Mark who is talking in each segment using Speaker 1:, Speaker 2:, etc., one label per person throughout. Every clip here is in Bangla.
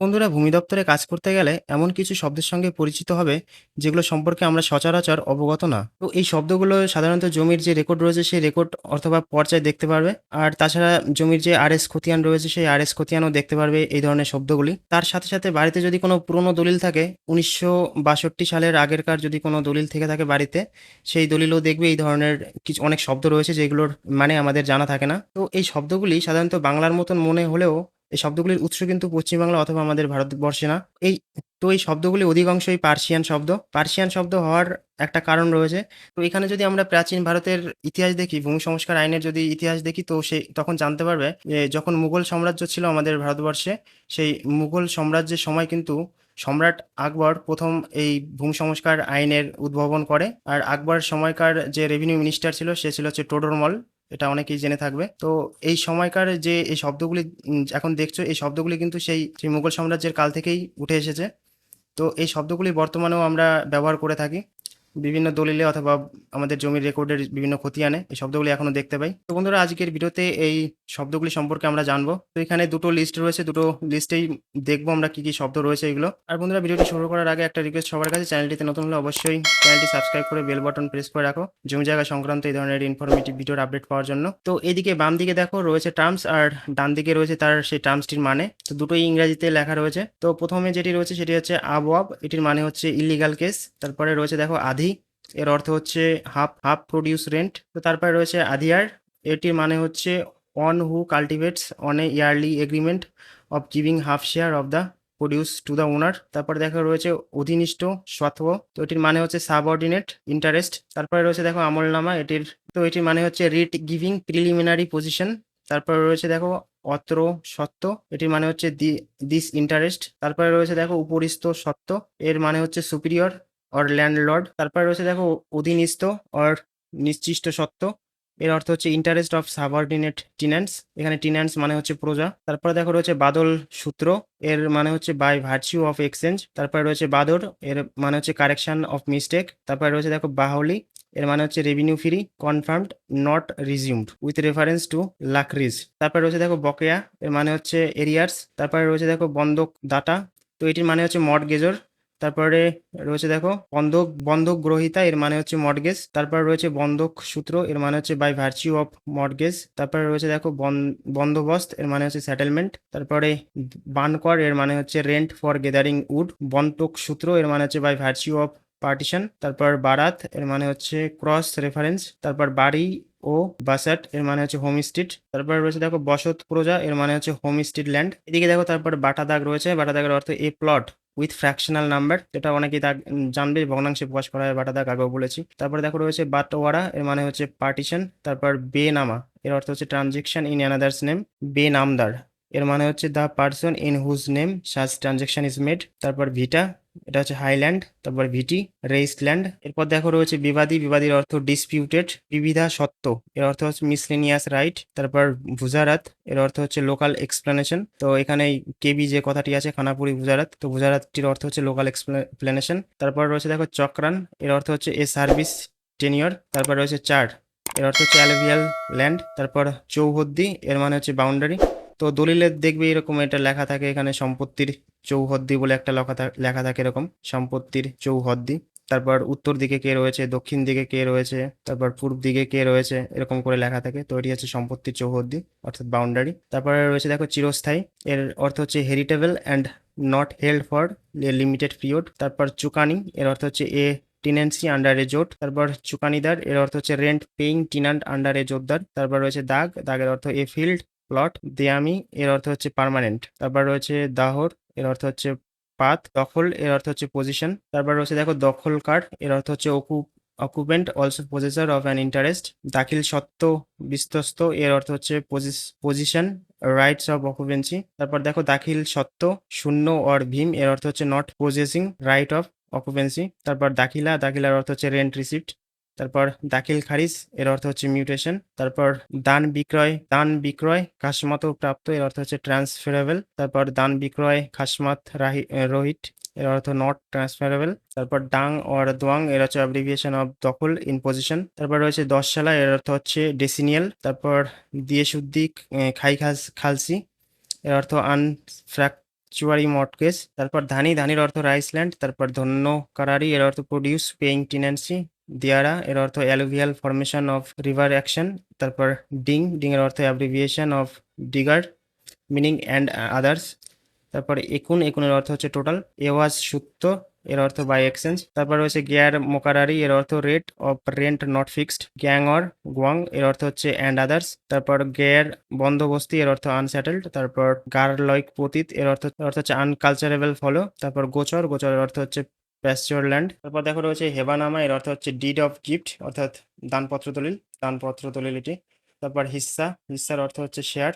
Speaker 1: বন্ধুরা, ভূমি দপ্তরে কাজ করতে গেলে এমন কিছু শব্দের সঙ্গে পরিচিত হবে যেগুলো সম্পর্কে আমরা সচরাচর অবগত না। তো এই শব্দগুলো সাধারণত জমির যে রেকর্ড রয়েছে সেই রেকর্ড অথবা পর্চায় দেখতে পারবে। আর তাছাড়া জমির যে আর এস খতিয়ান রয়েছে সেই আর এস খতিয়ানও দেখতে পারবে এই ধরনের শব্দগুলি। তার সাথে সাথে বাড়িতে যদি কোনো পুরনো দলিল থাকে, উনিশশো বাষট্টি সালের আগেরকার যদি কোনো দলিল থেকে থাকে বাড়িতে, সেই দলিলও দেখবে এই ধরনের কিছু অনেক শব্দ রয়েছে যেগুলোর মানে আমাদের জানা থাকে না। তো এই শব্দগুলি সাধারণত বাংলার মতন মনে হলেও এই শব্দগুলির উৎস কিন্তু পশ্চিমবাংলা অথবা আমাদের ভারতবর্ষে না। এই, তো এই শব্দগুলি অধিকাংশই পার্সিয়ান শব্দ। পার্সিয়ান শব্দ হওয়ার একটা কারণ রয়েছে। তো এখানে যদি আমরা প্রাচীন ভারতের ইতিহাস দেখি, ভূমি সংস্কার আইনের যদি ইতিহাস দেখি, তো সেই তখন জানতে পারবে যে যখন মুঘল সাম্রাজ্য ছিল আমাদের ভারতবর্ষে, সেই মুঘল সাম্রাজ্যের সময় কিন্তু সম্রাট আকবর প্রথম এই ভূমি সংস্কার আইনের উদ্ভাবন করে। আর আকবর সময়কার যে রেভিনিউ মিনিস্টার ছিল, সে ছিল হচ্ছে টোডরমল। এটা অনেকেই জেনে থাকবে। তো এই সময়কার যে এই শব্দগুলি এখন দেখছ, এই শব্দগুলি কিন্তু সেই সেই মুঘল সাম্রাজ্যের কাল থেকেই উঠে এসেছে। তো এই শব্দগুলি বর্তমানেও আমরা ব্যবহার করে থাকি। বিভিন্ন দলিলে অথবা আমাদের জমির রেকর্ডের বিভিন্ন ক্ষতি আনে, এই শব্দগুলি এখনও দেখতে পাই। তো বন্ধুরা, আজকের ভিডিওতে এই শব্দগুলি সম্পর্কে আমরা জানব। তো এখানে দুটো লিস্ট রয়েছে, দুটো লিস্টেই দেখব আমরা কি কি শব্দ রয়েছে এগুলো। আর বন্ধুরা ভিডিওটি শুরু করার আগে একটা রিকোয়েস্ট সবার কাছে চ্যানেলটিতে নতুন হলে অবশ্যই চ্যানেলটি সাবস্ক্রাইব করে বেল বাটন প্রেস করে রাখো। জমি জায়গা সংক্রান্ত এই ধরনের ইনফরমেটিভ ভিডিওর আপডেট পাওয়ার জন্য। তো এদিকে বাম দিকে দেখো রয়েছে টার্মস আর ডান দিকে রয়েছে তার সেই টার্মসটির মানে। তো দুটোই ইংরেজিতে লেখা রয়েছে। তো প্রথমে যেটি রয়েছে সেটি হচ্ছে আব আবওয়াব এটির মানে হচ্ছে ইলিগাল কেস তারপরে রয়েছে দেখো আধি, এর অর্থ হচ্ছে হাফ হাফ প্রডিউস রেন্ট তো তারপরে রয়েছে আধিয়ার, এটির মানে হচ্ছে one who cultivates on a yearly agreement of giving half share of the produce to the owner তারপরে দেখো রয়েছে অধীনিষ্ঠ, স্বত্ব। তো এটির মানে হচ্ছে সাবঅর্ডিনেট ইন্টারেস্ট তারপরে রয়েছে দেখো আমলনামা, এটির তো এটির মানে হচ্ছে রিট গিভিং প্রিলিমিনারি পজিশন তারপরে রয়েছে দেখো অত্র সত্ত্ব এটির মানে হচ্ছে দিস ইন্টারেস্ট তারপরে রয়েছে দেখো উপরিস্থ সত্ত্ব এর মানে হচ্ছে সুপিরিয়র অর ল্যান্ডলর্ড তারপরে রয়েছে দেখো অধীনস্থ অর নিশ্চিষ্ট সত্ত্ব এর অর্থ হচ্ছে ইন্টারেস্ট অফ সাবঅর্ডিনেট টিন্যান্টস এখানে টিন্যান্টস মানে হচ্ছে প্রজা। তারপরে দেখো রয়েছে বাদল সূত্র, এর মানে হচ্ছে বাই ভার্চিউ অফ এক্সচেঞ্জ তারপরে রয়েছে বাদর, এর মানে হচ্ছে কারেকশন অফ মিস্টেক তারপরে রয়েছে দেখো বাহলি, এর মানে হচ্ছে revenue free confirmed not resumed with reference to লাকরিজ তারপরে রয়েছে দেখো বকেয়া, এর মানে হচ্ছে এরিয়ার্স তারপরে রয়েছে দেখো বন্ধক দাতা তো এটির মানে হচ্ছে মর্টগেজর তারপরে রয়েছে দেখো বন্ধক বন্ধক গ্রহিতা, এর মানে হচ্ছে মর্টগেজ তারপর রয়েছে বন্ধক সূত্র, এর মানে হচ্ছে বাই ভার্চিউ অফ মর্টগেজ তারপরে রয়েছে দেখো বন- বন্দোবস্ত, এর মানে হচ্ছে সেটেলমেন্ট তারপরে বানকর, এর মানে হচ্ছে রেন্ট ফর গেদারিং উড বন্টক সূত্র, এর মানে হচ্ছে বাই ভার্চিউ অফ পার্টিশন তারপর বারাত, এর মানে হচ্ছে ক্রস রেফারেন্স তারপর বাড়ি ও বাসাট, এর মানে হচ্ছে হোম স্ট্রিট তারপর রয়েছে দেখো বসত প্রজা, এর মানে হচ্ছে হোম স্ট্রিট ল্যান্ড এদিকে দেখো তারপর বাটা দাগ রয়েছে। বাটা দাগের অর্থ a plot with fractional number, যেটা অনেকেই তা জানবে, ভগ্নাংশে প্রকাশ করা হয় বাটা দাগ আগেও বলেছি। তারপর দেখো রয়েছে বাটোয়ারা, এর মানে হচ্ছে পার্টিশন তারপর বে নামা এর অর্থ হচ্ছে ট্রানজেকশন ইন অ্যানাদার্স নেম বে নামদার এর মানে হচ্ছে the person in whose name such transaction is made তারপর ভিটা এটা হচ্ছে হাইল্যান্ড, তারপর ভিটি রেইসল্যান্ড। এরপর দেখো রয়েছে বিবাদী, বিবাদীর অর্থ ডিসপিউটেড বিবিধা সত্য। এর অর্থ হচ্ছে মিসলেনিয়াস রাইট তারপর ভুজারাত, এর অর্থ হচ্ছে লোকাল এক্সপ্লেনেশন তো এখানে কেবি যে কথাটি আছে, খানাপুরি ভুজারাত, তো ভুজারাতটির অর্থ হচ্ছে লোকাল এক্সপ্লেনেশন তারপর রয়েছে দেখো চক্রান, এর অর্থ হচ্ছে এ সার্ভিস টেনিয়র তারপর রয়েছে চার, এর অর্থ হচ্ছে অ্যালুভিয়াল ল্যান্ড তারপর চৌহদ্দি, এর মানে হচ্ছে বাউন্ডারি তো দলিলে দেখবে এরকম এটা লেখা থাকে, এখানে সম্পত্তির চৌহদ্দি বলে একটা লেখা লেখা থাকে এরকম, সম্পত্তির চৌহদ্দি। তারপর উত্তর দিকে কে রয়েছে, দক্ষিণ দিকে কে রয়েছে, তারপর পূর্ব দিকে কে রয়েছে, এরকম করে লেখা থাকে। তো এটি হচ্ছে সম্পত্তির চৌহদ্দি, অর্থাৎ বাউন্ডারি তারপরে রয়েছে দেখো চিরস্থায়ী, এর অর্থ হচ্ছে heritable and not held for limited period তারপর চুকানি, এর অর্থ হচ্ছে এ টিনেন্সি আন্ডার এ জোট তারপর চুকানিদার, এর অর্থ হচ্ছে rent paying tenant under a জোটদার তারপর রয়েছে দাগ, দাগের অর্থ এ ফিল্ড প্লট দেয়ামি এর অর্থ হচ্ছে পার্মানেন্ট তারপর রয়েছে দাহর, এর অর্থ হচ্ছে পাত, দখল, এর অর্থ হচ্ছে পজিশন তারপর রয়েছে দেখো দখল কার্ড এর অর্থ হচ্ছে অকু occupant also possessor of an interest দাখিল সত্ত্ব বিস্তস্ত এর অর্থ হচ্ছে পজিশন রাইটস অফ অকুপেন্সি তারপর দেখো দাখিল সত্ত্ব শূন্য অর ভীম, এর অর্থ হচ্ছে not possessing right of occupancy তারপর দাখিলা, দাখিলার অর্থ হচ্ছে রেন্ট রিসিপ্ট তারপর দাখিল খারিজ, এর অর্থ হচ্ছে মিউটেশন তারপর দান বিক্রয় দান বিক্রয়, খাসমত প্রাপ্ত, এর অর্থ হচ্ছে ট্রান্সফারেবল তারপর দান বিক্রয়, খাসমাত রাহি রোহিত, এর অর্থ নট ট্রান্সফারেবল তারপর ডাং অর দোয়াং, এর হচ্ছে অ্যাব্রিভিয়েশন অফ দখল ইন পজিশন তারপর রয়েছে দশশালা, এর অর্থ হচ্ছে ডেসিনিয়াল তারপর দিয়ে শুদ্ধি খাই খাস, খালসি, এর অর্থ আনফ্র্যাক স্ট্যাচুয়ারি মর্টগেজ তারপর ধানি, ধানির অর্থ রাইসল্যান্ড তারপর ধন্য কারারি, এর অর্থ প্রডিউস পেইং টেনেন্সি দিয়ারা, এর অর্থ alluvial formation of river action তারপর ডিং ডিং এর অর্থ অ্যাব্রিভিয়েশন অফ ডিগার মিনিং অ্যান্ড আদার্স তারপর একুন, একুনের অর্থ হচ্ছে টোটাল এওয়াজ সুত্ত এর অর্থ বাই এক্সচেঞ্জ তারপর রয়েছে গিয়ার মোকারারি, এর অর্থ rate of rent not fixed gang or গোয়াং, এর অর্থ হচ্ছে অ্যান্ড আদার্স তারপর গেয়ার বন্দোবস্তি, এর অর্থ আনসেটেলড তারপর গারলয়ক পতিত, এর অর্থ অর্থ হচ্ছে আনকালচারেবল ফলো তারপর গোচর, গোচরের অর্থ হচ্ছে প্যাস্টোর ল্যান্ড তারপর দেখো রয়েছে হেবানামা এর অর্থ হচ্ছে ডিড অফ গিফট অর্থাৎ দানপত্র দলিল দানপত্র দলিল এটি তারপর হিস্সা হিস্সার অর্থ হচ্ছে শেয়ার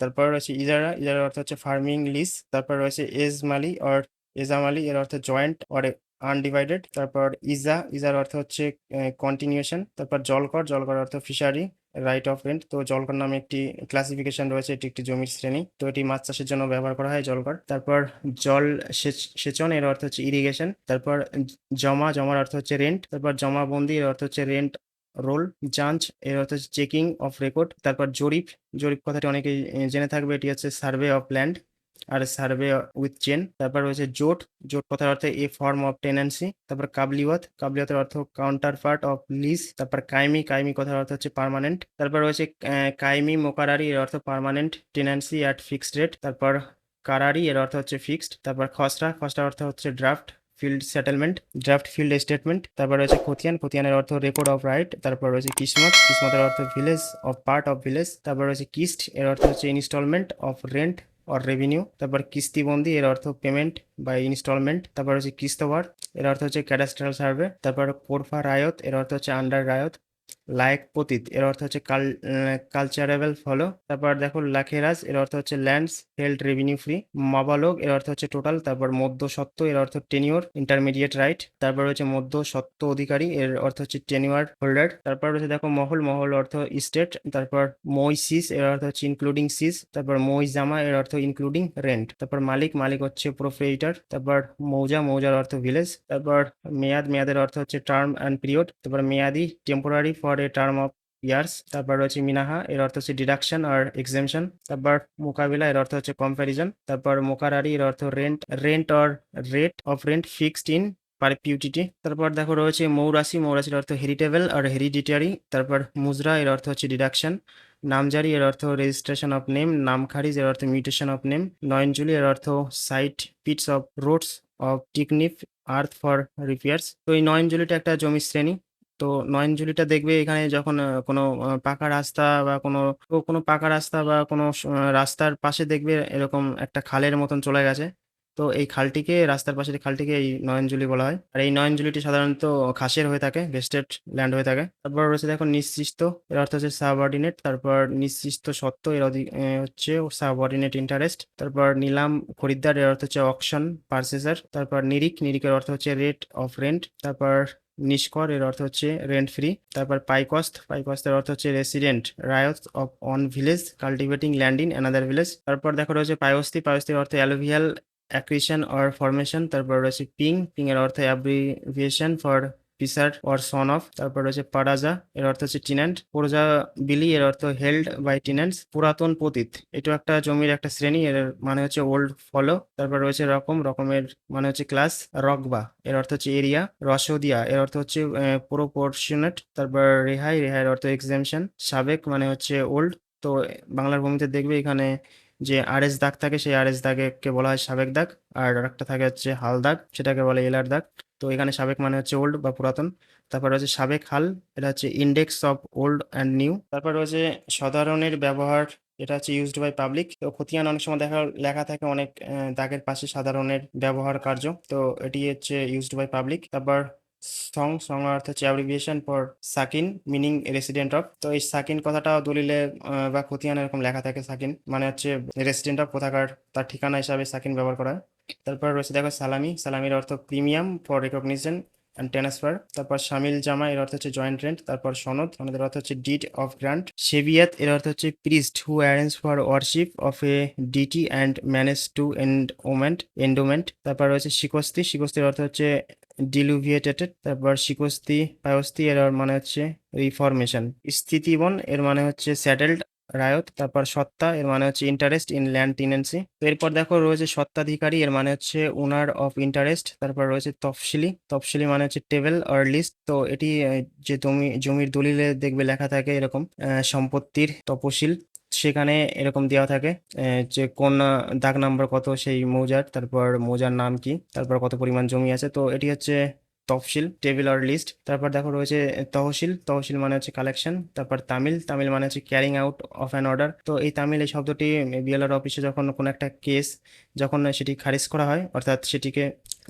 Speaker 1: তারপর রয়েছে ইজারা ইজারার অর্থ হচ্ছে ফার্মিং লিজ তারপর রয়েছে এজমালি অর এজামালি এর অর্থ জয়েন্ট অর আনডিভাইডেড তারপর ইজা ইজার অর্থ হচ্ছে কন্টিনিউশন তারপর জলকর জলকর অর্থ ফিশারি রাইট অফ রেন্ট তো জলকর নামে একটি ক্লাসিফিকেশন রয়েছে, এটি একটি জমির শ্রেণি। তো এটি মাছ চাষের জন্য ব্যবহার করা হয় জলকর। তারপর জল সেচ- সেচন, এর অর্থ হচ্ছে ইরিগেশন তারপর জমা, জমার অর্থ হচ্ছে রেন্ট তারপর জমাবন্দি এর অর্থ হচ্ছে রেন্ট রোল যাঞ্চ, এর অর্থ হচ্ছে চেকিং অফ রেকর্ড তারপর জরিপ জরিপ কথাটি অনেকেই জেনে থাকবে, এটি হচ্ছে সার্ভে অফ ল্যান্ড আর সার্ভে উইথ চেন তারপর রয়েছে জোট জোট কথার অর্থে এ ফর্ম অফ টেনেন্সি তারপর কাবলিওয়াত, কাবলিওয়াতের অর্থ কাউন্টার পার্ট অফ লিজ তারপর কাইমি কাইমি কথার অর্থ হচ্ছে পার্মানেন্ট তারপর রয়েছে কাইমি মোকারারি, এর অর্থ permanent tenancy at fixed rate তারপর কারারি, এর অর্থ হচ্ছে ফিক্সড তারপর খসড়া খসড়া অর্থ হচ্ছে draft field settlement draft field statement তারপর রয়েছে খতিয়ান, খতিয়ানের অর্থ রেকর্ড অফ রাইট তারপর রয়েছে কিসমত, কিসমতের অর্থ village of part of village তারপর রয়েছে কিস্ট, এর অর্থ হচ্ছে instalment of rent or revenue তারপর কিস্তিবন্দি এর অর্থ পেমেন্ট বা ইনস্টলমেন্ট তারপর হচ্ছে কিস্তবার এর অর্থ হচ্ছে ক্যাডাস্ট্রাল সার্ভে তারপর কোরফা রায়ত এর অর্থ হচ্ছে আন্ডার রায়ত লায়ক পতিত এর অর্থ হচ্ছে কাল কালচারেবল ফলো তারপর দেখো লাখেরাজ, এর অর্থ হচ্ছে ল্যান্ডস হেল্ড রেভিনিউ ফ্রি মাবালোক, এর অর্থ হচ্ছে টোটাল তারপর মধ্য সত্ত্ব এর অর্থ টেনিওর ইন্টারমিডিয়েট রাইট তারপর হচ্ছে মধ্য সত্ত্ব অধিকারী, এর অর্থ হচ্ছে টেনিওয়ার হোল্ডার তারপর হচ্ছে দেখো মহল মহল অর্থ স্টেট তারপর মই সিস এর অর্থ হচ্ছে ইনক্লুডিং সিস তারপর মই জামা এর অর্থ ইনক্লুডিং রেন্ট তারপর মালিক মালিক হচ্ছে প্রোপ্রেটার তারপর মৌজা, মৌজার অর্থ ভিলেজ তারপর মেয়াদ, মেয়াদের অর্থ হচ্ছে টার্ম অ্যান্ড পিরিয়ড তারপর মেয়াদি temporary for a term of years তারপর রয়েছে মিনাহা, এর অর্থ হচ্ছে ডিডাকশন আর এক্সেমশন তারপর মোকাবিলা, এর অর্থ হচ্ছে কম্প্যারিজন তারপর মোকারারি, এর অর্থ rent rent or rate of rent fixed in perpetuity তারপর দেখো রয়েছে মৌরাশি, মৌরাশির অর্থ হেরিটেবল আর হেরিডিটারি তারপর মুজরা, এর অর্থ হচ্ছে ডিডাকশন নামজারি, এর অর্থ রেজিস্ট্রেশন অফ নেম নাম খারিজ এর অর্থ মিউটেশন অফ নেম নয়নজুলি, এর অর্থ side pits of roads of টিকনিফ earth for repairs তো এই নয়নজুলিটা একটা জমির শ্রেণি তো নয়নজুলিটা দেখবে এখানে যখন কোনো পাকা রাস্তা বা কোনো কোনো পাকা রাস্তা বা কোনো রাস্তার পাশে দেখবে এরকম একটা খালের মতন চলে গেছে। তো এই খালটিকে, রাস্তার পাশের খালটিকে এই নয়নজুলি বলা হয়। আর এই নয়নজুলিটি সাধারণত খাসের হয়ে থাকে ভেস্টেড ল্যান্ড হয়ে থাকে। তারপর রয়েছে দেখো নিশ্চিষ্ট এর অর্থ হচ্ছে সাবঅর্ডিনেট। তারপর নিশ্চিষ্ট সত্ত্ব, এর হচ্ছে সাবঅর্ডিনেট ইন্টারেস্ট। তারপর নিলাম খরিদ্দার, এর অর্থ হচ্ছে অকশন পারচেসার। তারপর নিরিক নিরিকের অর্থ হচ্ছে রেট অফ রেন্ট। তারপর নিষ্কর এর অর্থ হচ্ছে রেন্ট ফ্রি তারপর পাইকস্ত পাইকস্তের অর্থ হচ্ছে resident ryot of one village cultivating land in another village তারপর দেখো রয়েছে পায়স্তি পায়স্তির অর্থ অ্যালোভিয়াল অ্যাক্রিশন অর ফরমেশন তারপর রয়েছে পিং পিং এর অর্থ অ্যাব্রিভিয়েশন ফর পিসার অর সন অফ তারপর রয়েছে পারাজা, এর অর্থ হচ্ছে টিনেন্ট প্রজা বিলি, এর অর্থ হেল্ড বাই টিনেন্টস পুরাতন পতিত এটা একটা জমির একটা শ্রেণি, এর মানে হচ্ছে ওল্ড ফলো তারপর রয়েছে রকম, রকমের মানে হচ্ছে ক্লাস রকবা, এর অর্থ হচ্ছে এরিয়া রসদিয়া, এর অর্থ হচ্ছে প্রোপোর্শনেট তারপর রেহাই, রেহাইয়ের অর্থ এক্সামশন সাবেক মানে হচ্ছে ওল্ড তো বাংলার ভূমিতে দেখবে এখানে যে আরএস দাগ থাকে, সেই আর আরএস দাগকে বলা হয় সাবেক দাগ। আর একটা থাকে হচ্ছে হাল দাগ, সেটাকে বলে এলার দাগ। তো এখানে সাবেক মানে হচ্ছে ওল্ড বা পুরাতন। তারপর রয়েছে সাবেক হাল, এটা হচ্ছে index of old and new. তারপর রয়েছে সাধারণের ব্যবহার, এটা হচ্ছে ইউজড বাই পাবলিক। তো খতিয়ান অনেক সময় দেখা, লেখা থাকে অনেক দাগের পাশে সাধারণের ব্যবহার কার্য। তো এটি হচ্ছে ইউজড বাই পাবলিক। তারপর সং সং অর্থ হচ্ছে অ্যাব্রিভিয়েশন ফর সাকিন মিনিং রেসিডেন্ট অফ তো এই সাকিন কথাটা দলিলে বা খতিয়ান এরকম লেখা থাকে সাকিন মানে হচ্ছে রেসিডেন্ট অফ কোথাকার, তার ঠিকানা হিসাবে সাকিন ব্যবহার করা তারপর রয়েছে দেখো সালামি, সালামির অর্থ premium for recognition and transfer তারপর সামিল জামা, এর অর্থ হচ্ছে জয়েন্ট রেন্ট তারপর সনদ, সনদের অর্থ হচ্ছে ডিড অফ গ্রান্ট সেভিয়াত, এর অর্থ হচ্ছে priest who arrange for worship of a deity and manage to endowment endowment তারপর রয়েছে শিকস্তি, শিকস্তির অর্থ হচ্ছে ডিলুভিয়েটেড তারপর শিকস্তি, পায়স্তি, এর মানে হচ্ছে রিফরমেশন স্থিতিবন, এর মানে হচ্ছে স্যাটেলড রায়ত, তারপর সত্তা, এর মানে হচ্ছে ইন্টারেস্ট ইন ল্যান্ড টেনেন্সি তো এরপর দেখো রয়েছে সত্ত্বাধিকারী, এর মানে হচ্ছে ওনার অফ ইন্টারেস্ট তারপর রয়েছে তফসিলি। তফসিলি মানে হচ্ছে টেবিল আর লিস্ট তো এটি যে জমি, জমির দলিলে দেখবে লেখা থাকে এরকম সম্পত্তির তপশিল। সেখানে এরকম দেওয়া থাকে যে কোন দাগ নাম্বার কত সেই মৌজার, তারপর মৌজার নাম কি, তারপর কত পরিমাণ জমি আছে, তো এটি হচ্ছে তফসিল টেবিল আর লিস্ট তারপর দেখো রয়েছে তহসিল তহসিল মানে হচ্ছে কালেকশন তারপর তামিল তামিল মানে হচ্ছে carrying out of an order তো এই তামিল এই শব্দটি বিএলআর অফিসে যখন কোনো একটা কেস যখন সেটি খারিজ করা হয়, অর্থাৎ সেটিকে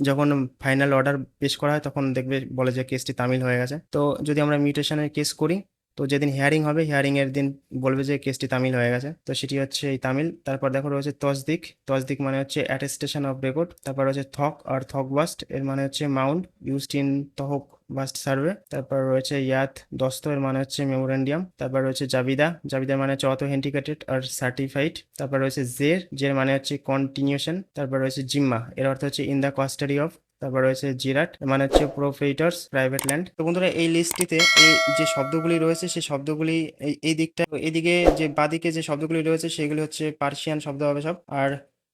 Speaker 1: যখন ফাইনাল অর্ডার পেশ করা হয়, তখন দেখবে বলে যে কেসটি তামিল হয়ে গেছে, তো যদি আমরা মিউটেশনের কেস করি তো যেদিন হিয়ারিং হবে হিয়ারিং এর দিন বলবে যে কেসটি তামিল হয়ে গেছে। তো সেটি হচ্ছে এই তামিল। তারপর দেখো রয়েছে তসদিক। তসদিক মানে হচ্ছে অ্যাটেস্টেশন অফ রেকর্ড তারপর রয়েছে থক আর থক বাস্ট। এর মানে হচ্ছে মাউন্ট ইউজড ইন তহক বাস্ট সার্ভে। তারপর রয়েছে ইয়াত দস্ত। এর মানে হচ্ছে মেমোরেন্ডিয়াম তারপর রয়েছে জাবিদা। জাবিদার মানে হচ্ছে অথেন্টিকেটেড আর সার্টিফাইড তারপর রয়েছে জের। জের মানে হচ্ছে কন্টিনিউশন তারপর রয়েছে জিম্মা। এর অর্থ হচ্ছে ইন দ্য কাস্টাডি অফ তারপর রয়েছে জিরাট মানে হচ্ছে প্রোফেটার্স প্রাইভেট ল্যান্ড তো বন্ধুরা, এই লিস্টটিতে এই যে শব্দগুলি রয়েছে, সেই শব্দগুলি এই দিকটা এদিকে যে বাদিকে যে শব্দগুলি রয়েছে, সেগুলি হচ্ছে পার্সিয়ান শব্দ হবে সব। আর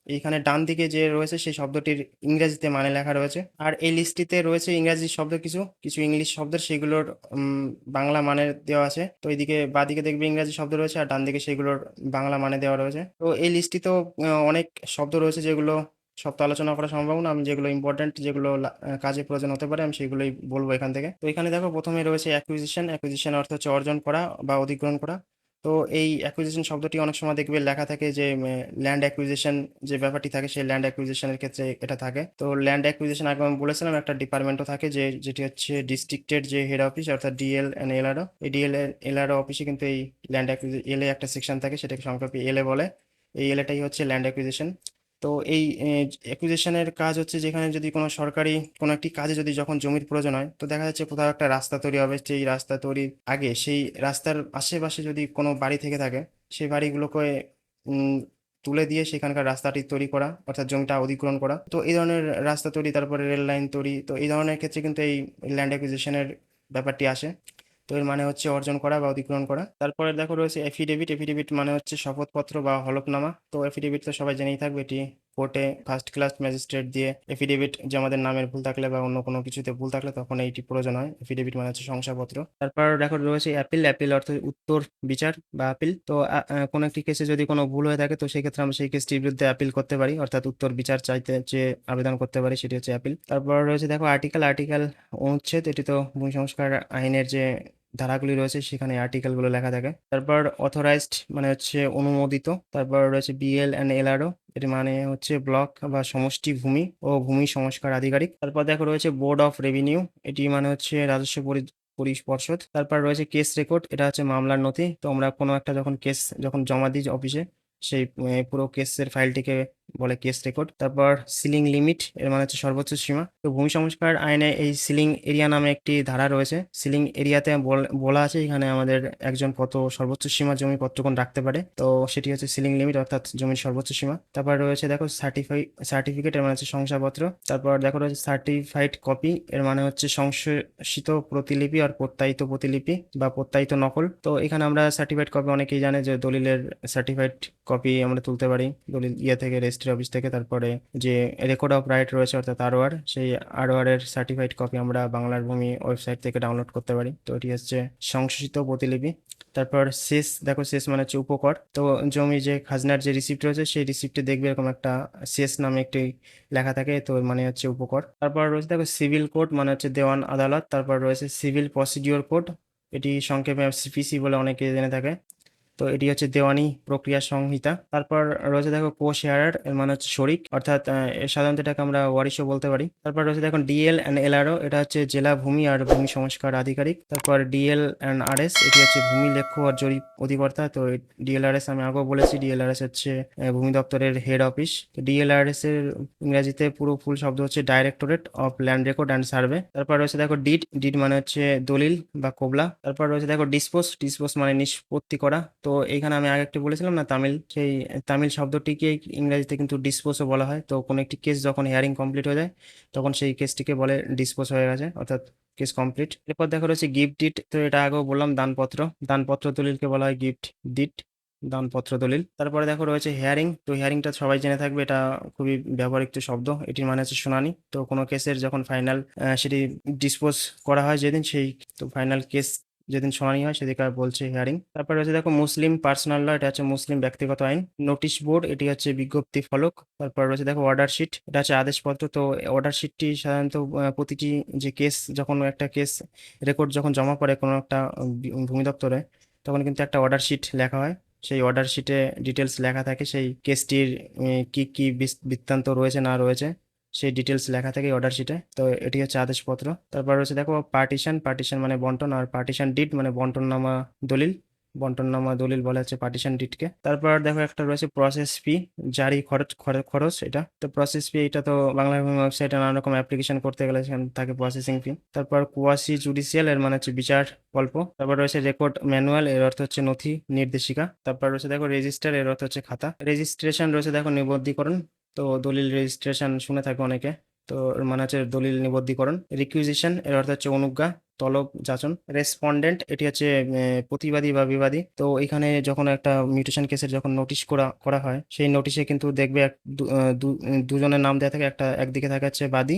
Speaker 1: এইখানে ডান দিকে যে রয়েছে, সেই শব্দটির ইংরেজিতে মানে লেখা রয়েছে। আর এই লিস্টটিতে রয়েছে ইংরেজি শব্দ কিছু কিছু ইংলিশ শব্দ সেগুলোর বাংলা মানে দেওয়া আছে। তো এইদিকে বাদিকে দেখবে ইংরেজি শব্দ রয়েছে, আর ডান দিকে সেগুলোর বাংলা মানে দেওয়া রয়েছে। তো এই লিস্টটিতেও অনেক শব্দ রয়েছে যেগুলো সব তো আলোচনা করা সম্ভব না। আমি যেগুলো ইম্পর্টেন্ট যেগুলো কাজে প্রয়োজন হতে পারে, আমি সেগুলোই বলব এখান থেকে। তো এখানে দেখো, প্রথমে রয়েছে অ্যাকুইজিশন অ্যাকুইজিশন অর্থ হচ্ছে অর্জন করা বা অধিগ্রহণ করা। তো এই অ্যাকুইজিশন শব্দটি অনেক সময় দেখবে লেখা থাকে যে ল্যান্ড অ্যাকুইজিশন যে ব্যাপারটি থাকে, সেই ল্যান্ড অ্যাকুইজিশনের ক্ষেত্রে এটা থাকে। তো ল্যান্ড অ্যাকুইজিশন আগে আমি বলেছিলাম, একটা ডিপার্টমেন্টও থাকে যে, যেটি হচ্ছে ডিস্ট্রিক্টের যে হেড অফিস অর্থাৎ ডিএল অ্যান্ড এলআরও এই ডিএল এলআরও অফিসে কিন্তু এই ল্যান্ড অ্যাকুইজি এল এ একটা সেকশন থাকে, সেটাকে সংক্ষেপে এলএ বলে। এই এলএটাই হচ্ছে ল্যান্ড অ্যাকুইজিশন তো এই অ্যাকুইজিশনের কাজ হচ্ছে যেখানে যদি কোনো সরকারি কোনো একটি কাজে যদি যখন জমির প্রয়োজন হয়, তো দেখা যাচ্ছে কোথাও একটা রাস্তা তৈরি হবে, সেই রাস্তা তৈরির আগে সেই রাস্তার আশেপাশে যদি কোনো বাড়ি থেকে থাকে, সেই বাড়িগুলোকে তুলে দিয়ে সেখানকার রাস্তাটি তৈরি করা, অর্থাৎ জমিটা অধিগ্রহণ করা। তো এই ধরনের রাস্তা তৈরি, তারপরে রেল লাইন তৈরি, তো এই ধরনের ক্ষেত্রে কিন্তু এই ল্যান্ড অ্যাকুইজিশনের ব্যাপারটি আসে। তো এর মানে হচ্ছে অর্জন করা বা অধিগ্রহণ করা। তারপরে দেখো রয়েছে এফিডেভিট এফিডেভিট মানে হচ্ছে শপথপত্র বা হলফনামা। তো এফিডেভিট তো সবাই জেনেই থাকবে, এটি কোর্টে ফার্স্ট ক্লাস ম্যাজিস্ট্রেট দিয়ে এফিডেভিট যে আমাদের নামের ভুল থাকলে বা অন্য কোনো কিছুতে ভুল থাকলে তখন এইটি প্রয়োজন হয়। এফিডেভিট মানে হচ্ছে শংসাপত্র। তারপর দেখো রয়েছে অ্যাপিল অ্যাপিল অর্থ উত্তর বিচার বা আপিল তো কোনো একটি কেসে যদি কোনো ভুল হয়ে থাকে, তো সেই ক্ষেত্রে আমরা সেই কেসটির বিরুদ্ধে আপিল করতে পারি। অর্থাৎ উত্তর বিচার চাইতে যে আবেদন করতে পারি, সেটি হচ্ছে অ্যাপিল তারপর রয়েছে দেখো আর্টিকেল আর্টিকেল অনুচ্ছেদ। এটি তো ভূমি সংস্কার আইনের যে ধারাগুলি রয়েছে, সেখানে আর্টিকেলগুলো লেখা থাকে। তারপর অথরাইজড মানে হচ্ছে অনুমোদিত, তারপর রয়েছে বিএল অ্যান্ড এলআরও এর মানে হচ্ছে ব্লক বা সমষ্টি ভূমি ও ভূমি সংস্কার আধিকারিক। তারপর দেখো রয়েছে বোর্ড অফ রেভিনিউ এটি মানে হচ্ছে রাজস্ব পরি- পরিষদ তারপর রয়েছে কেস রেকর্ড এটা হচ্ছে মামলার নথি। তো আমরা কোনো একটা যখন কেস যখন জমা দিই অফিসে সেই পুরো কেসের ফাইলটিকে বলে কেস রেকর্ড তারপর সিলিং লিমিট এর মানে হচ্ছে সর্বোচ্চ সীমা। তো ভূমি সংস্কার আইনে এই সিলিং এরিয়া নামে একটি ধারা রয়েছে। সিলিং এরিয়াতে বলা আছে এখানে আমাদের একজন কত সর্বোচ্চ সীমা জমি কতটুকুন রাখতে পারে। তো সেটি হচ্ছে সিলিং লিমিট অর্থাৎ জমির সর্বোচ্চ সীমা। তারপর রয়েছে দেখো সার্টিফাই সার্টিফিকেট এর মানে হচ্ছে শংসাপত্র। তারপর দেখো রয়েছে সার্টিফাইড কপি এর মানে হচ্ছে সংশোধিত প্রতিলিপি আর প্রত্যায়িত প্রতিলিপি বা প্রত্যায়িত নকল। তো এখানে আমরা সার্টিফাইড কপি অনেকেই জানে যে দলিলের সার্টিফাইড কপি আমরা তুলতে পারি। দলিল ইয়ে থেকে রেজিস্ট্রি অফিস থেকে তারপরে যে রেকর্ড অফ রাইট রয়েছে অর্থাৎ আরওআর সেই আরওআর এর সার্টিফাইড কপি আমরা বাংলার ভূমি ওয়েবসাইট থেকে ডাউনলোড করতে পারি। তো এটি হচ্ছে সংশোধিত প্রতিলিপি। তারপর শেষ, দেখো শেষ মানে হচ্ছে উপকর। তো জমি যে খাজনার যে রিসিপ্ট রয়েছে, সেই রিসিপ্টে দেখবে এরকম একটা শেষ নামে একটি লেখা থাকে, তো মানে হচ্ছে উপকর। তারপর রয়েছে দেখো সিভিল কোড মানে হচ্ছে দেওয়ান আদালত। তারপর রয়েছে সিভিল প্রসিডিওর কোড এটি সংক্ষেপে সিপিসি বলে অনেকে জেনে থাকে। তো এটি হচ্ছে দেওয়ানি প্রক্রিয়া সংহিতা। তারপর রয়েছে দেখো কো শেয়ারার মানে হচ্ছে শরিক, অর্থাৎ সাধারণত এটাকে আমরা ওয়ারিশও বলতে পারি। তারপর রয়েছে দেখুন ডিএল অ্যান্ড এলআরও, এটা হচ্ছে জেলা ভূমি আর ভূমি সংস্কার আধিকারিক। তারপর ডিএল অ্যান্ড আরএস, এটি হচ্ছে ভূমি লেখ্য আর জরিপ অধিকর্তা। তো ডিএলআরএস আমি আগেও বলেছি ডিএলআরএস হচ্ছে ভূমি দপ্তরের হেড অফিস তো ডিএলআরএস এর ইংরেজিতে পুরো ফুল শব্দ হচ্ছে directorate of land record and survey তারপর রয়েছে দেখো ডিড ডিড মানে হচ্ছে দলিল বা কোবলা। তারপর রয়েছে দেখো ডিসপোজ ডিসপোজ মানে নিষ্পত্তি করা। তো এইখানে আমি আগে একটু বলেছিলাম না, তামিল সেই তামিল শব্দটিকে ইংরেজিতে কিন্তু ডিসপোজও বলা হয়। তো কোনো একটি কেস যখন হিয়ারিং কমপ্লিট হয়ে যায়, তখন সেই কেসটিকে বলে ডিসপোজ হয়ে গেছে, অর্থাৎ কেস কমপ্লিট এরপর দেখো রয়েছে গিফট ডিট তো এটা আগেও বললাম, দানপত্র। দানপত্র দলিলকে বলা হয় গিফট ডিট দানপত্র দলিল। তারপরে দেখো রয়েছে হেয়ারিং তো হেয়ারিংটা সবাই জেনে থাকবে, এটা খুবই ব্যবহারিক শব্দ, এটির মানে হচ্ছে শুনানি। তো কোনো কেসের যখন ফাইনাল সেটি ডিসপোজ করা হয় যেদিন, সেই, তো ফাইনাল কেস যেদিন শুনানি হয় সেদিকে বলছে হিয়ারিং তারপরে রয়েছে দেখো, মুসলিম পার্সোনাল ল এটা হচ্ছে মুসলিম ব্যক্তিগত আইন। নোটিশ বোর্ড এটি হচ্ছে বিজ্ঞপ্তি ফলক। তারপর রয়েছে দেখো অর্ডার শিট এটা হচ্ছে আদেশপত্র। তো অর্ডার শিটটি সাধারণত প্রতিটি যে কেস যখন একটা কেস রেকর্ড যখন জমা পড়ে কোনো একটা ভূমি দপ্তরে, তখন কিন্তু একটা অর্ডার শিট লেখা হয়। সেই অর্ডার শিটে ডিটেলস লেখা থাকে, সেই কেসটির কি কি বৃত্তান্ত রয়েছে না রয়েছে। সেই ডিটেলস লেখা থাকে অর্ডার শিটে তো এটি হচ্ছে আদেশপত্র। তারপর রয়েছে দেখো পার্টিশন পার্টিশন মানে বন্টন আর পার্টিশন ডিট মানে বন্টননামা দলিল। বন্টননামা দলিল বলা হচ্ছে পার্টিশন ডিটকে তারপর দেখো একটা রয়েছে প্রসেস ফি জারি খরচ, খর- খরচ এটা। তো প্রসেস ফি এটা তো বাংলা ওয়েবসাইটে নানা রকম অ্যাপ্লিকেশন করতে গেলে সেখানে থাকে প্রসেসিং ফি তারপর কুয়াশি জুডিশিয়াল এর মানে হচ্ছে বিচার গল্প। তারপর রয়েছে রেকর্ড ম্যানুয়াল এর অর্থ হচ্ছে নথি নির্দেশিকা। তারপর রয়েছে দেখো রেজিস্টার এর অর্থ হচ্ছে খাতা। রেজিস্ট্রেশন রয়েছে দেখো নিবদ্ধীকরণ তো দলিল রেজিস্ট্রেশন শুনে থাকে অনেকে। তো মানে হচ্ছে দলিল নিবদ্ধীকরণ রিকুইজিশন এর অর্থ হচ্ছে অনুজ্ঞা, তলব, যাচন। রেসপন্ডেন্ট এটি হচ্ছে প্রতিবাদী বা বিবাদী। তো এখানে যখন একটা মিউটেশন কেসের যখন নোটিশ করা করা হয়, সেই নোটিশে কিন্তু দেখবে এক দুজনের নাম দেওয়া থাকে, একটা একদিকে থাকা হচ্ছে বাদী,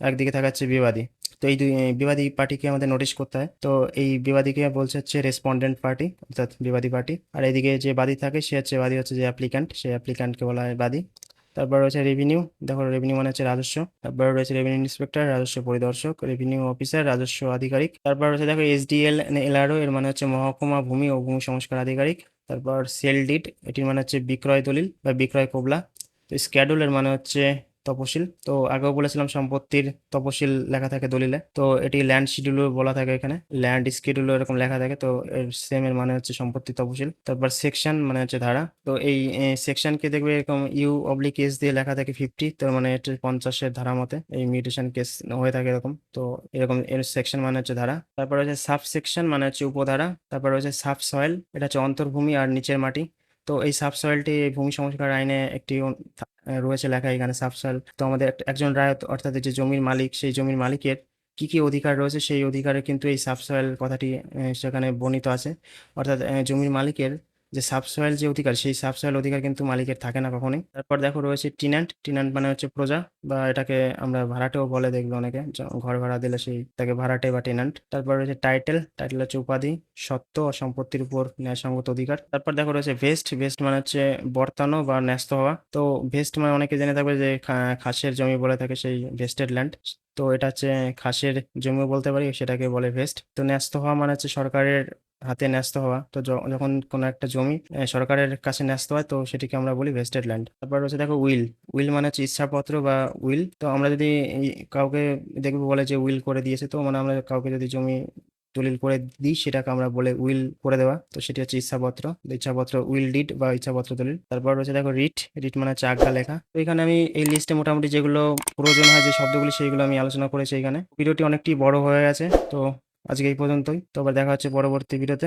Speaker 1: একদিকে থাকা হচ্ছে বিবাদী। তো এই দুই বিবাদী পার্টিকে আমাদের নোটিশ করতে হয়। তো এই বিবাদীকে বলছে হচ্ছে রেসপন্ডেন্ট পার্টি অর্থাৎ বিবাদী পার্টি। আর এদিকে যে বাদী থাকে, সে হচ্ছে, বাদী হচ্ছে যে অ্যাপ্লিক্যান্ট সেই অ্যাপ্লিক্যান্টকে বলা হয় বাদী। তারপর রয়েছে রেভিনিউ দেখো রেভিনিউ মানে হচ্ছে রাজস্ব। তারপর রয়েছে রেভিনিউ ইন্সপেক্টর রাজস্ব পরিদর্শক রেভিনিউ অফিসার রাজস্ব আধিকারিক। তারপর রয়েছে দেখো এসডিএল এলআরও এর মানে হচ্ছে মহকুমা, ভূমি ও ভূমি সংস্কার আধিকারিক। তারপর সেল ডিট এটির মানে হচ্ছে বিক্রয় দলিল বা বিক্রয় কোবলা। তো স্ক্যাডুল এর মানে হচ্ছে তপশিল। তো আগেও বলেছিলাম সম্পত্তির তপশিল লেখা থাকে দলিলে। তো এটি ল্যান্ড শিডিউলও বলা থাকে এখানে। ল্যান্ড শিডিউল এরকম লেখা থাকে। তো সেম এর মানে হচ্ছে সম্পত্তি তপশিল। তারপর সেকশন মানে হচ্ছে ধারা। তো এই সেকশনকে দেখবে এরকম ইউ অবলিক কেস দিয়ে লেখা থাকে ফিফটি তো মানে এটা পঞ্চাশের ধারা মতে এই মিউটেশন কেস হয়ে থাকে এরকম। তো এরকম এর সেকশন মানে হচ্ছে ধারা। তারপর হচ্ছে সাব সেকশন মানে হচ্ছে উপধারা। তারপর হচ্ছে সাব সয়েল এটা হচ্ছে অন্তর্ভূমি আর নিচের মাটি। তো এই সাবসয়েলটি ভূমি সংস্কার আইনে একটি রয়েছে লেখা এখানে সাবসয়েল তো আমাদের একজন রায়ত, অর্থাৎ যে জমির মালিক, সেই জমির মালিকের কি কি অধিকার রয়েছে, সেই অধিকারে কিন্তু এই সাবসয়েল কথাটি সেখানে বর্ণিত আছে। অর্থাৎ জমির মালিকের যে সাবসয়েল যে অধিকার, সেই সাবসয়েল অধিকার কিন্তু মালিকের থাকে না কখনোই। তারপর দেখো রয়েছে টিনান্ট টিনান্ট মানে হচ্ছে প্রজা বা এটাকে আমরা ভাড়াটেও বলে দেখবে অনেকে ঘর ভাড়া দিলে সেই তাকে ভাড়াটে বা টেনান্ট তারপর রয়েছে টাইটেল টাইটেল হচ্ছে উপাধি সত্ত্ব ও সম্পত্তির উপর ন্যায়সঙ্গত অধিকার। তারপর দেখো রয়েছে ভেস্ট ভেস্ট মানে হচ্ছে বর্তানো বা ন্যস্ত হওয়া। তো ভেস্ট মানে অনেকে জেনে থাকবে যে খাসের জমি বলে থাকে সেই ভেস্টেড ল্যান্ড তো এটা হচ্ছে খাসের জমি বলতে পারি, সেটাকে বলে ভেস্ট তো ন্যস্ত হওয়া মানে হচ্ছে সরকারের হাতে ন্যস্ত হওয়া। তো যখন কোনো একটা জমি সরকারের কাছে ন্যস্ত হয়, তো সেটিকে আমরা বলি ভেস্টেড ল্যান্ড তারপর রয়েছে দেখো উইল উইল মানে হচ্ছে ইচ্ছাপত্র বা উইল তো আমরা যদি কাউকে দেখব বলে যে উইল করে দিয়েছে, তো মানে আমরা কাউকে যদি জমি দলিল করে দিই, সেটাকে আমরা বলে উইল করে দেওয়া। তো সেটি হচ্ছে ইচ্ছাপত্র। ইচ্ছাপত্র উইল ডিড বা ইচ্ছাপত্র দলিল। তারপর রয়েছে দেখো রিট রিট মানে হচ্ছে আজ্ঞা লেখা। তো এখানে আমি এই লিস্টে মোটামুটি যেগুলো প্রয়োজন হয়, যে শব্দগুলি, সেইগুলো আমি আলোচনা করেছি এখানে। ভিডিওটি অনেকটি বড় হয়ে গেছে, তো আজকে এই পর্যন্তই। তো আবার দেখা হচ্ছে পরবর্তী ভিডিওতে।